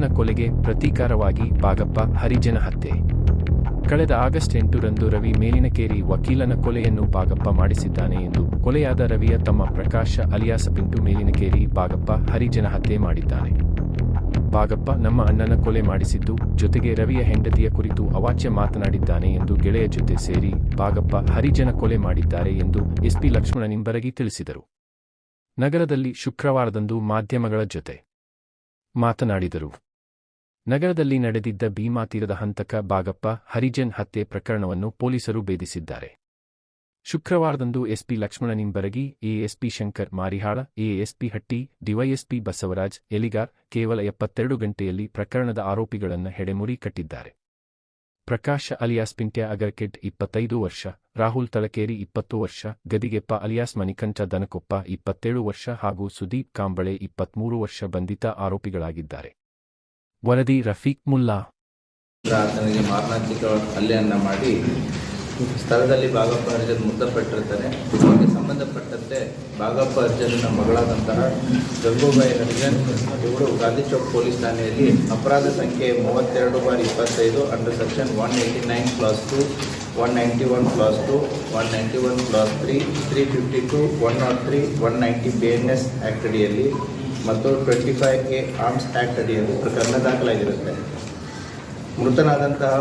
ಕೊಲೆಗೆ ಪ್ರತೀಕಾರವಾಗಿ ಬಾಗಪ್ಪ ಹರಿಜನ ಹತ್ಯೆ. ಕಳೆದ ಆಗಸ್ಟ್ ಎಂಟರಂದು ರವಿ ಮೇಲಿನಕೇರಿ ವಕೀಲನ ಕೊಲೆಯನ್ನು ಬಾಗಪ್ಪ ಮಾಡಿಸಿದ್ದಾನೆ ಎಂದು ಕೊಲೆಯಾದ ರವಿಯ ತಮ್ಮ ಪ್ರಕಾಶ ಅಲಿಯಾಸ ಪಿಂಟು ಮೇಲಿನಕೇರಿ ಬಾಗಪ್ಪ ಹರಿಜನ ಹತ್ಯೆ ಮಾಡಿದ್ದಾನೆ. ಬಾಗಪ್ಪ ನಮ್ಮ ಅಣ್ಣನ ಕೊಲೆ ಮಾಡಿಸಿದ್ದು, ಜೊತೆಗೆ ರವಿಯ ಹೆಂಡತಿಯ ಕುರಿತು ಅವಾಚ್ಯ ಮಾತನಾಡಿದ್ದಾನೆ ಎಂದು ಗೆಳೆಯ ಜೊತೆ ಸೇರಿ ಬಾಗಪ್ಪ ಹರಿಜನ ಕೊಲೆ ಮಾಡಿದ್ದಾರೆ ಎಂದು ಎಸ್ಪಿ ಲಕ್ಷ್ಮಣ ನಿಂಬರಗಿ ತಿಳಿಸಿದರು. ನಗರದಲ್ಲಿ ಶುಕ್ರವಾರದಂದು ಮಾಧ್ಯಮಗಳ ಜೊತೆ. ಮಾತನಾಡಿದರು. ನಗರದಲ್ಲಿ ನಡೆದಿದ್ದ ಭೀಮಾ ತೀರದ ಹಂತಕ ಬಾಗಪ್ಪ, ಹರಿಜನ್ ಹತ್ಯೆ ಪ್ರಕರಣವನ್ನು ಪೊಲೀಸರು ಭೇದಿಸಿದ್ದಾರೆ. ಶುಕ್ರವಾರದಂದು SP Lakshman Nimbargi ASP Shankar Marihal, ASP Hatti, DySP Basavaraj, Yaligar ಕೇವಲ ಎಪ್ಪತ್ತೆರಡು ಗಂಟೆಯಲ್ಲಿ ಪ್ರಕರಣದ ಆರೋಪಿಗಳನ್ನು ಹೆಡೆಮುರಿ ಕಟ್ಟಿದ್ದಾರೆ. ಪ್ರಕಾಶ ಅಲಿಯಾಸ್ ಪಿಂಟ್ಯಾ ಅಗರ್ಕೆಡ್ ಇಪ್ಪತ್ತೈದು ವರ್ಷ, ರಾಹುಲ್ ತಳಕೇರಿ ಇಪ್ಪತ್ತು ವರ್ಷ, ಗದಿಗೆಪ್ಪ ಅಲಿಯಾಸ್ ಮಣಿಕಂಠ ದನಕೊಪ್ಪ ಇಪ್ಪತ್ತೇಳು ವರ್ಷ ಹಾಗೂ ಸುದೀಪ್ ಕಾಂಬಳೆ ಇಪ್ಪತ್ಮೂರು ವರ್ಷ ಬಂಧಿತ ಆರೋಪಿಗಳಾಗಿದ್ದಾರೆ. ವರದಿ ರಫೀಕ್ ಮುಲ್ಲಾ. ಮಾರಣಾಂತಿಕ ಹಲ್ಲೆಯನ್ನ ಮಾಡಿ ಸ್ಥಳದಲ್ಲಿ ಭಾಗಪ್ಪ ಅರ್ಜನ್ ಮೃತಪಟ್ಟಿರ್ತಾರೆ. ಇದಕ್ಕೆ ಸಂಬಂಧಪಟ್ಟಂತೆ ಭಾಗಪ್ಪ ಅರ್ಜನ ಮಗಳಾದಂತಹ ಗಂಗೂಬಾಯಿ ಅರ್ಜುನ್ ಇವರು ಗಾಂಧಿ ಚೌಕ್ ಪೊಲೀಸ್ ಠಾಣೆಯಲ್ಲಿ ಅಪರಾಧ ಸಂಖ್ಯೆ ಮೂವತ್ತೆರಡು ಬಾರ್ ಇಪ್ಪತ್ತೈದು under section one eighty nine clause two one ninety one clause two one ninety one clause three three fifty two one not three one ninety B N S act ಅಡಿಯಲ್ಲಿ ಮತ್ತು twenty five A arms act ಅಡಿಯಲ್ಲಿ ಪ್ರಕರಣ ದಾಖಲಾಗಿರುತ್ತೆ. ಮೃತನಾದಂತಹ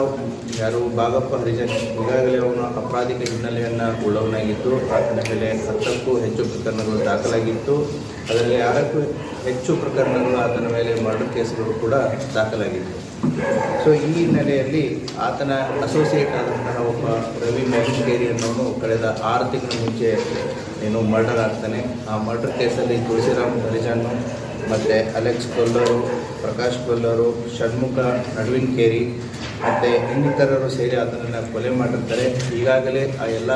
ಯಾರು ಭಾಗಪ್ಪ ಹರಿಜನ್, ಈಗಾಗಲೇ ಅವನು ಅಪರಾಧಿಕ ಹಿನ್ನೆಲೆಯನ್ನು ಉಳ್ಳವನಾಗಿದ್ದು, ಆತನ ಮೇಲೆ ಹತ್ತಕ್ಕೂ ಹೆಚ್ಚು ಪ್ರಕರಣಗಳು ದಾಖಲಾಗಿತ್ತು. ಅದರಲ್ಲಿ ಆರಕ್ಕೂ ಹೆಚ್ಚು ಪ್ರಕರಣಗಳು ಆತನ ಮೇಲೆ ಮರ್ಡರ್ ಕೇಸ್ಗಳು ಕೂಡ ದಾಖಲಾಗಿತ್ತು. ಸೊ ಈ ಹಿನ್ನೆಲೆಯಲ್ಲಿ ಆತನ ಅಸೋಸಿಯೇಟ್ ಆದಂತಹ ಒಬ್ಬ ರವಿ ಮೆಹಂಗೇರಿ ಅನ್ನೋನು ಕಳೆದ ಆರು ತಿಂಗಳ ಮುಂಚೆ ಏನು ಮರ್ಡರ್ ಆಗ್ತಾನೆ. ಆ ಮರ್ಡರ್ ಕೇಸಲ್ಲಿ ತುಳಸಿರಾಮ್ ಹರಿಜನ್ನು ಮತ್ತು ಅಲೆಕ್ಸ್ ಕೊಲ್ಲರು ಪ್ರಕಾಶ್ ಕೊಲ್ಲರು ಷಣ್ಮುಖ ನಡುವಿನ ಕೇರಿ ಮತ್ತು ಇನ್ನಿತರರು ಸೇರಿ ಆತನನ್ನು ಕೊಲೆ ಮಾಡಿರ್ತಾರೆ. ಈಗಾಗಲೇ ಆ ಎಲ್ಲ